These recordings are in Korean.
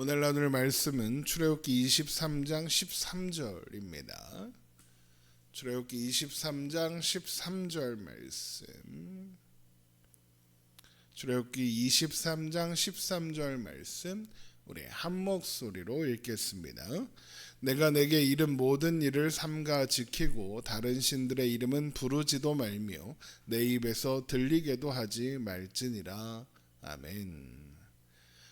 오늘 나눌 말씀은 출애굽기 23장 13절입니다. 출애굽기 23장 13절 말씀. 출애굽기 23장 13절 말씀 우리 한 목소리로 읽겠습니다. 내가 내게 이른 모든 일을 삼가 지키고 다른 신들의 이름은 부르지도 말며 내 입에서 들리게도 하지 말지니라. 아멘.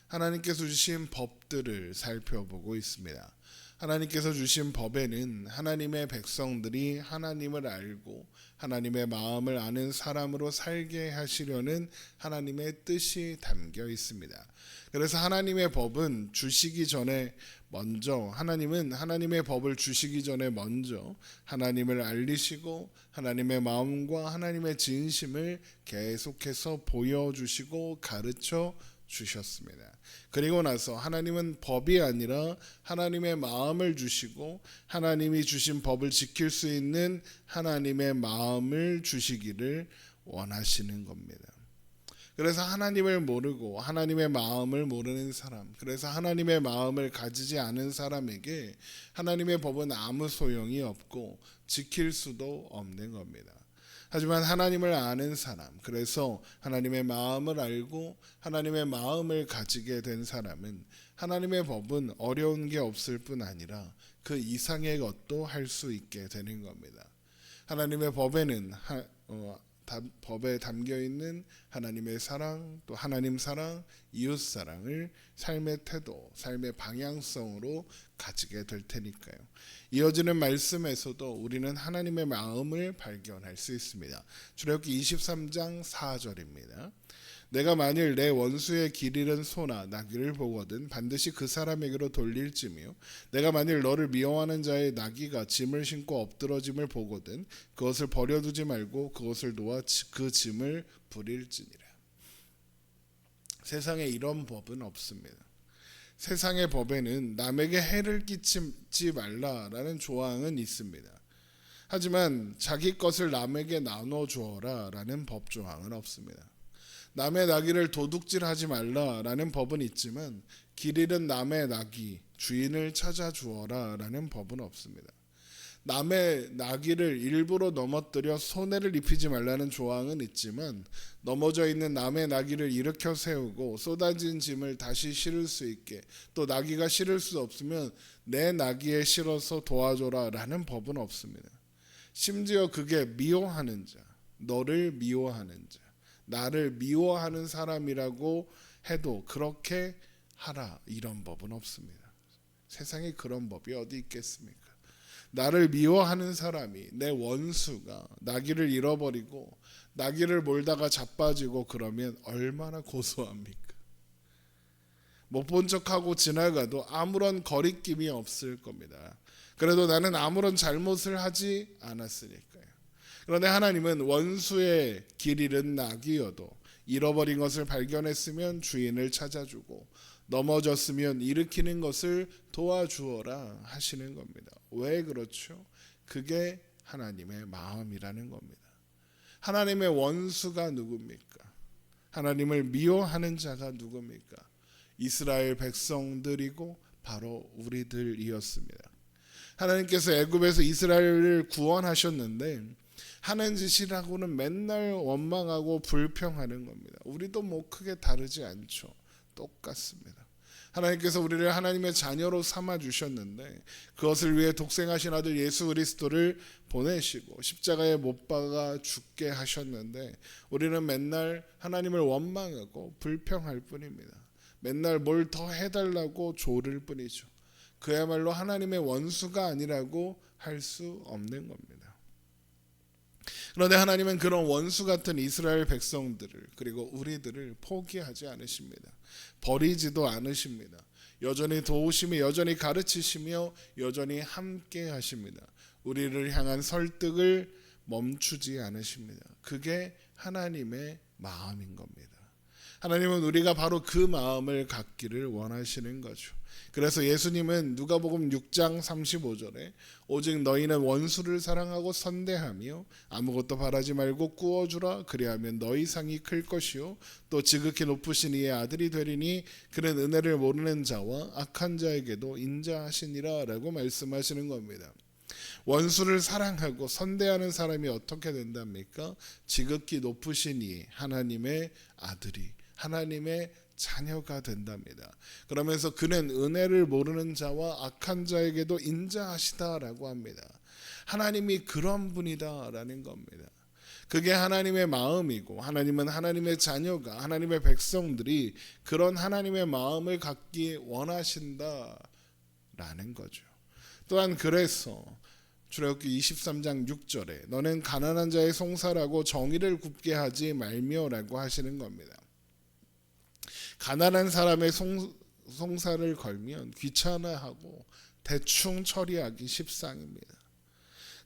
하나님께서 주신 법들을 살펴보고 있습니다. 하나님께서 주신 법에는 하나님의 백성들이 하나님을 알고 하나님의 마음을 아는 사람으로 살게 하시려는 하나님의 뜻이 담겨 있습니다. 그래서 하나님의 법은 주시기 전에 먼저 하나님은 하나님의 법을 주시기 전에 먼저 하나님을 알리시고 하나님의 마음과 하나님의 진심을 계속해서 보여주시고 가르쳐 주셨습니다. 그리고 나서 하나님은 법이 아니라 하나님의 마음을 주시고 하나님이 주신 법을 지킬 수 있는 하나님의 마음을 주시기를 원하시는 겁니다. 그래서 하나님을 모르고 하나님의 마음을 모르는 사람, 그래서 하나님의 마음을 가지지 않은 사람에게 하나님의 법은 아무 소용이 없고 지킬 수도 없는 겁니다. 하지만 하나님을 아는 사람, 그래서 하나님의 마음을 알고 하나님의 마음을 가지게 된 사람은 하나님의 법은 어려운 게 없을 뿐 아니라 그 이상의 것도 할 수 있게 되는 겁니다. 하나님의 법에는 하, 어, 담, 법에 담겨 있는 하나님의 사랑, 또 하나님 사랑, 이웃 사랑을 삶의 태도, 삶의 방향성으로 가지게 될 테니까요. 이어지는 말씀에서도 우리는 하나님의 마음을 발견할 수 있습니다. 출애굽기 23장 4절입니다. 내가 만일 내 원수의 길 잃은 소나 나귀를 보거든 반드시 그 사람에게로 돌릴지며 내가 만일 너를 미워하는 자의 나귀가 짐을 신고 엎드러짐을 보거든 그것을 버려두지 말고 그것을 놓아 그 짐을 부릴지니라. 세상에 이런 법은 없습니다. 세상의 법에는 남에게 해를 끼치지 말라라는 조항은 있습니다. 하지만 자기 것을 남에게 나눠 주어라라는 법 조항은 없습니다 남의 나귀를 도둑질하지 말라라는 법은 있지만 길 잃은 남의 나귀 주인을 찾아 주어라라는 법은 없습니다. 남의 나귀를 일부러 넘어뜨려 손해를 입히지 말라는 조항은 있지만 넘어져 있는 남의 나귀를 일으켜 세우고 쏟아진 짐을 다시 실을 수 있게 또 나귀가 실을 수 없으면 내 나귀에 실어서 도와줘라라는 법은 없습니다. 심지어 그게 미워하는 자, 너를 미워하는 자 나를 미워하는 사람이라고 해도 그렇게 하라 이런 법은 없습니다. 세상에 그런 법이 어디 있겠습니까? 나를 미워하는 사람이 내 원수가 나귀를 잃어버리고 나귀를 몰다가 자빠지고 그러면 얼마나 고소합니까? 못 본 척하고 지나가도 아무런 거리낌이 없을 겁니다. 그래도 나는 아무런 잘못을 하지 않았으니까요. 그런데 하나님은 원수의 길 잃은 낙이어도 잃어버린 것을 발견했으면 주인을 찾아주고 넘어졌으면 일으키는 것을 도와주어라 하시는 겁니다. 왜 그렇죠? 그게 하나님의 마음이라는 겁니다. 하나님의 원수가 누굽니까? 하나님을 미워하는 자가 누굽니까? 이스라엘 백성들이고 바로 우리들이었습니다. 하나님께서 애굽에서 이스라엘을 구원하셨는데 하는 짓이라고는 맨날 원망하고 불평하는 겁니다. 우리도 뭐 크게 다르지 않죠. 똑같습니다. 하나님께서 우리를 하나님의 자녀로 삼아 주셨는데 그것을 위해 독생하신 아들 예수 그리스도를 보내시고 십자가에 못 박아 죽게 하셨는데 우리는 맨날 하나님을 원망하고 불평할 뿐입니다. 맨날 뭘 더 해달라고 조를 뿐이죠. 그야말로 하나님의 원수가 아니라고 할 수 없는 겁니다. 그런데 하나님은 그런 원수 같은 이스라엘 백성들을 그리고 우리들을 포기하지 않으십니다. 버리지도 않으십니다. 여전히 도우시며 여전히 가르치시며 여전히 함께 하십니다. 우리를 향한 설득을 멈추지 않으십니다. 그게 하나님의 마음인 겁니다. 하나님은 우리가 바로 그 마음을 갖기를 원하시는 거죠. 그래서 예수님은 누가복음 6장 35절에 오직 너희는 원수를 사랑하고 선대하며 아무것도 바라지 말고 구워주라 그리하면 너희 상이 클 것이요 또 지극히 높으신 이의 아들이 되리니 그는 은혜를 모르는 자와 악한 자에게도 인자하시니라라고 말씀하시는 겁니다. 원수를 사랑하고 선대하는 사람이 어떻게 된답니까? 지극히 높으신 이 하나님의 아들이 하나님의 자녀가 된답니다. 그러면서 그는 은혜를 모르는 자와 악한 자에게도 인자하시다라고 합니다. 하나님이 그런 분이다라는 겁니다. 그게 하나님의 마음이고 하나님은 하나님의 자녀가 하나님의 백성들이 그런 하나님의 마음을 갖기 원하신다라는 거죠. 또한 그래서 출애굽기 23장 6절에 너는 가난한 자의 송사라고 정의를 굽게 하지 말며라고 하시는 겁니다. 가난한 사람의 송, 송사를 걸면 귀찮아하고 대충 처리하기 십상입니다.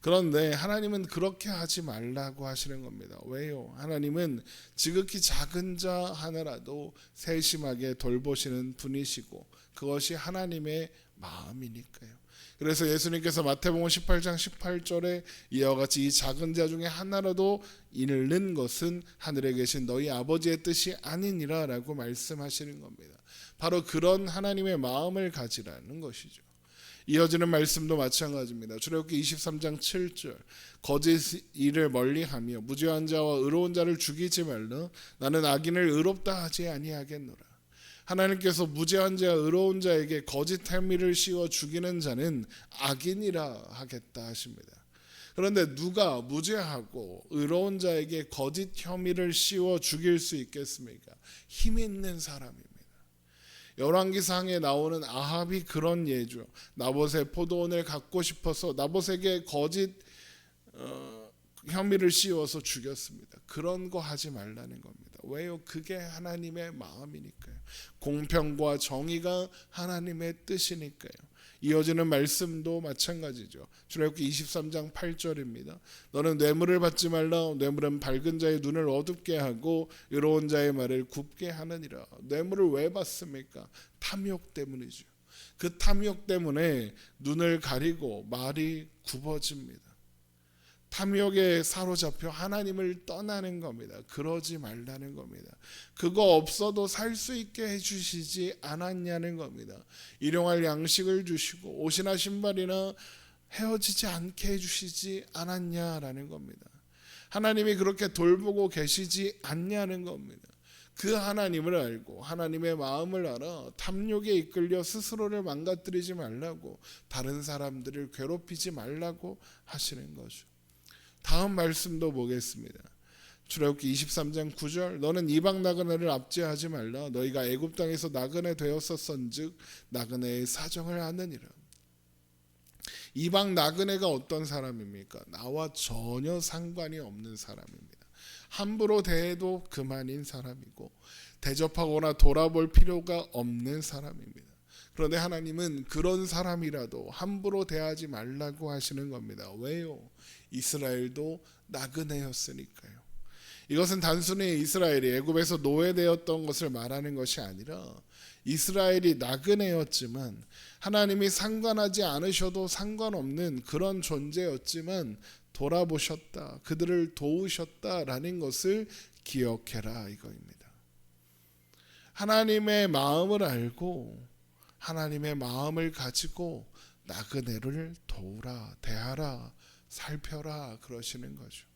그런데 하나님은 그렇게 하지 말라고 하시는 겁니다. 왜요? 하나님은 지극히 작은 자 하나라도 세심하게 돌보시는 분이시고 그것이 하나님의 마음이니까요. 그래서 예수님께서 마태복음 18장 18절에 이와 같이 이 작은 자 중에 하나라도 잃는 것은 하늘에 계신 너희 아버지의 뜻이 아니니라라고 말씀하시는 겁니다. 바로 그런 하나님의 마음을 가지라는 것이죠. 이어지는 말씀도 마찬가지입니다. 출애굽기 23장 7절 거짓 일을 멀리하며 무죄한 자와 의로운 자를 죽이지 말라 나는 악인을 의롭다 하지 아니하겠노라. 하나님께서 무죄한 자와 의로운 자에게 거짓 혐의를 씌워 죽이는 자는 악인이라 하겠다 하십니다. 그런데 누가 무죄하고 의로운 자에게 거짓 혐의를 씌워 죽일 수 있겠습니까? 힘 있는 사람입니다. 열왕기상에 나오는 아합이 그런 예죠. 나봇의 포도원을 갖고 싶어서 나봇에게 거짓 어, 혐의를 씌워서 죽였습니다. 그런 거 하지 말라는 겁니다. 왜요? 그게 하나님의 마음이니까요. 공평과 정의가 하나님의 뜻이니까요. 이어지는 말씀도 마찬가지죠. 출애굽기 23장 8절입니다. 너는 뇌물을 받지 말라. 뇌물은 밝은 자의 눈을 어둡게 하고 의로운 자의 말을 굽게 하느니라. 뇌물을 왜 받습니까? 탐욕 때문이죠. 그 탐욕 때문에 눈을 가리고 말이 굽어집니다. 탐욕에 사로잡혀 하나님을 떠나는 겁니다. 그러지 말라는 겁니다. 그거 없어도 살 수 있게 해주시지 않았냐는 겁니다. 일용할 양식을 주시고 옷이나 신발이나 헤어지지 않게 해주시지 않았냐라는 겁니다. 하나님이 그렇게 돌보고 계시지 않냐는 겁니다. 그 하나님을 알고 하나님의 마음을 알아 탐욕에 이끌려 스스로를 망가뜨리지 말라고 다른 사람들을 괴롭히지 말라고 하시는 거죠. 다음 말씀도 보겠습니다. 출애굽기 23장 9절 너는 이방 나그네를 압제하지 말라 너희가 애굽 땅에서 나그네 되었었은즉 나그네의 사정을 아느니라. 이방 나그네가 어떤 사람입니까? 나와 전혀 상관이 없는 사람입니다. 함부로 대해도 그만인 사람이고 대접하거나 돌아볼 필요가 없는 사람입니다. 그런데 하나님은 그런 사람이라도 함부로 대하지 말라고 하시는 겁니다. 왜요? 이스라엘도 나그네였으니까요. 이것은 단순히 이스라엘이 애굽에서 노예되었던 것을 말하는 것이 아니라 이스라엘이 나그네였지만 하나님이 상관하지 않으셔도 상관없는 그런 존재였지만 돌아보셨다. 그들을 도우셨다라는 것을 기억해라 이거입니다. 하나님의 마음을 알고 하나님의 마음을 가지고 나그네를 도우라, 대하라, 살펴라 그러시는 거죠.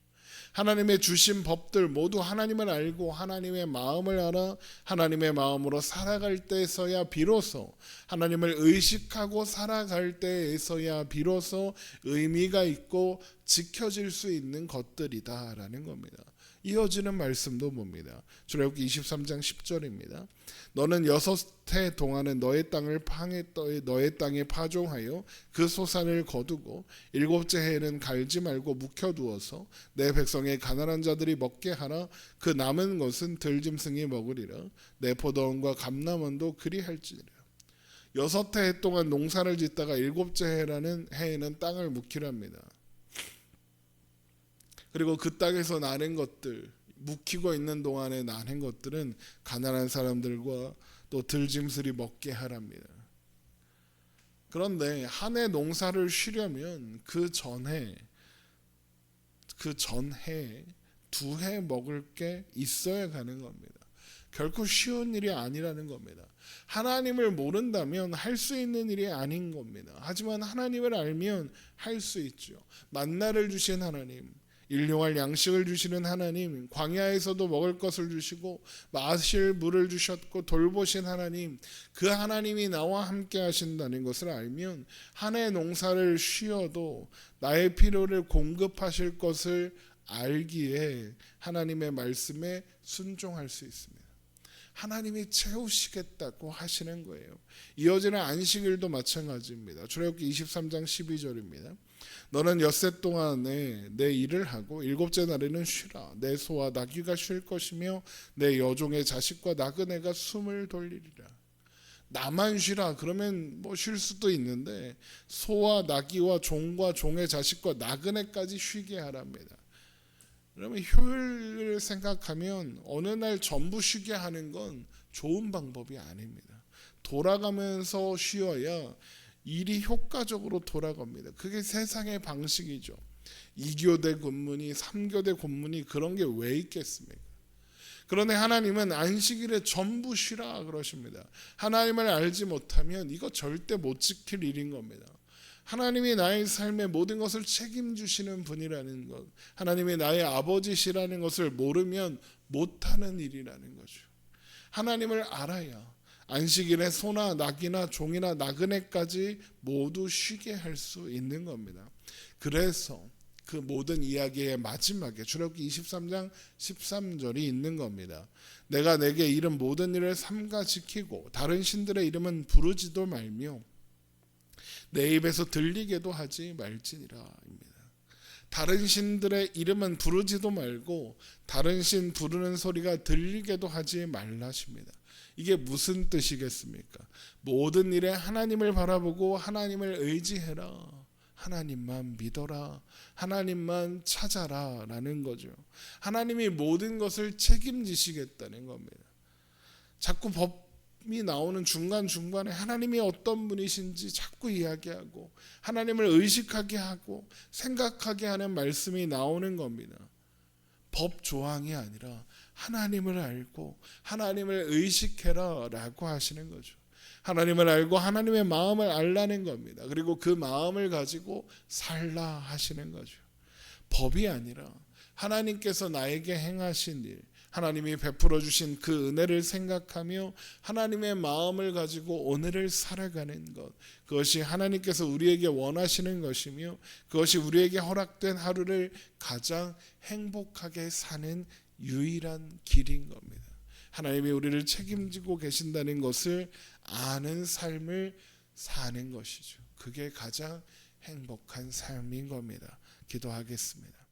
하나님의 주신 법들 모두 하나님을 알고 하나님의 마음을 알아 하나님의 마음으로 살아갈 때에서야 비로소 하나님을 의식하고 살아갈 때에서야 비로소 의미가 있고 지켜질 수 있는 것들이다라는 겁니다. 이어지는 말씀도 봅니다. 출애굽기 23장 10절입니다. 너는 여섯 해 동안은 너의 땅을 방에 너의 땅에 파종하여 그 소산을 거두고 일곱째 해에는 갈지 말고 묵혀 두어서 내 백성의 가난한 자들이 먹게 하라 그 남은 것은 들짐승이 먹으리라 내 포도원과 감남원도 그리할지니라 여섯 해 동안 농사를 짓다가 일곱째 해라는 해에는 땅을 묵히랍니다. 그리고 그 땅에서 나는 것들 묵히고 있는 동안에 나는 것들은 가난한 사람들과 또 들짐승이 먹게 하랍니다. 그런데 한 해 농사를 쉬려면 그 전에 그 전해 두 해 먹을 게 있어야 가는 겁니다. 결코 쉬운 일이 아니라는 겁니다. 하나님을 모른다면 할 수 있는 일이 아닌 겁니다. 하지만 하나님을 알면 할 수 있죠. 만나를 주신 하나님, 일용할 양식을 주시는 하나님, 광야에서도 먹을 것을 주시고 마실 물을 주셨고 돌보신 하나님, 그 하나님이 나와 함께 하신다는 것을 알면 한 해 농사를 쉬어도 나의 필요를 공급하실 것을 알기에 하나님의 말씀에 순종할 수 있습니다. 하나님이 채우시겠다고 하시는 거예요. 이어지는 안식일도 마찬가지입니다. 출애굽기 23장 12절입니다. 너는 엿새 동안에 내 일을 하고 일곱째 날에는 쉬라. 내 소와 나귀가 쉴 것이며 내 여종의 자식과 나그네가 숨을 돌리리라. 나만 쉬라 그러면 뭐 쉴 수도 있는데 소와 나귀와 종과 종의 자식과 나그네까지 쉬게 하랍니다. 그러면 효율을 생각하면 어느 날 전부 쉬게 하는 건 좋은 방법이 아닙니다. 돌아가면서 쉬어야 일이 효과적으로 돌아갑니다. 그게 세상의 방식이죠. 2교대 군문이 3교대 군문이 그런 게 왜 있겠습니까? 그런데 하나님은 안식일에 전부 쉬라 그러십니다. 하나님을 알지 못하면 이거 절대 못 지킬 일인 겁니다. 하나님이 나의 삶의 모든 것을 책임지시는 분이라는 것, 하나님이 나의 아버지시라는 것을 모르면 못하는 일이라는 거죠. 하나님을 알아야 안식일에 소나 낙이나 종이나 나그네까지 모두 쉬게 할 수 있는 겁니다. 그래서 그 모든 이야기의 마지막에 출애굽기 23장 13절이 있는 겁니다. 내가 내게 이른 모든 일을 삼가 지키고 다른 신들의 이름은 부르지도 말며 내 입에서 들리게도 하지 말지니라입니다. 다른 신들의 이름은 부르지도 말고 다른 신 부르는 소리가 들리게도 하지 말라십니다. 이게 무슨 뜻이겠습니까? 모든 일에 하나님을 바라보고 하나님을 의지해라. 하나님만 믿어라. 하나님만 찾아라. 라는 거죠. 하나님이 모든 것을 책임지시겠다는 겁니다. 자꾸 법이 나오는 중간중간에 하나님이 어떤 분이신지 자꾸 이야기하고 하나님을 의식하게 하고 생각하게 하는 말씀이 나오는 겁니다. 법 조항이 아니라 하나님을 알고 하나님을 의식해라 라고 하시는 거죠. 하나님을 알고 하나님의 마음을 알라는 겁니다. 그리고 그 마음을 가지고 살라 하시는 거죠. 법이 아니라 하나님께서 나에게 행하신 일, 하나님이 베풀어 주신 그 은혜를 생각하며 하나님의 마음을 가지고 오늘을 살아가는 것. 그것이 하나님께서 우리에게 원하시는 것이며 그것이 우리에게 허락된 하루를 가장 행복하게 사는 유일한 길인 겁니다. 하나님이 우리를 책임지고 계신다는 것을 아는 삶을 사는 것이죠. 그게 가장 행복한 삶인 겁니다. 기도하겠습니다.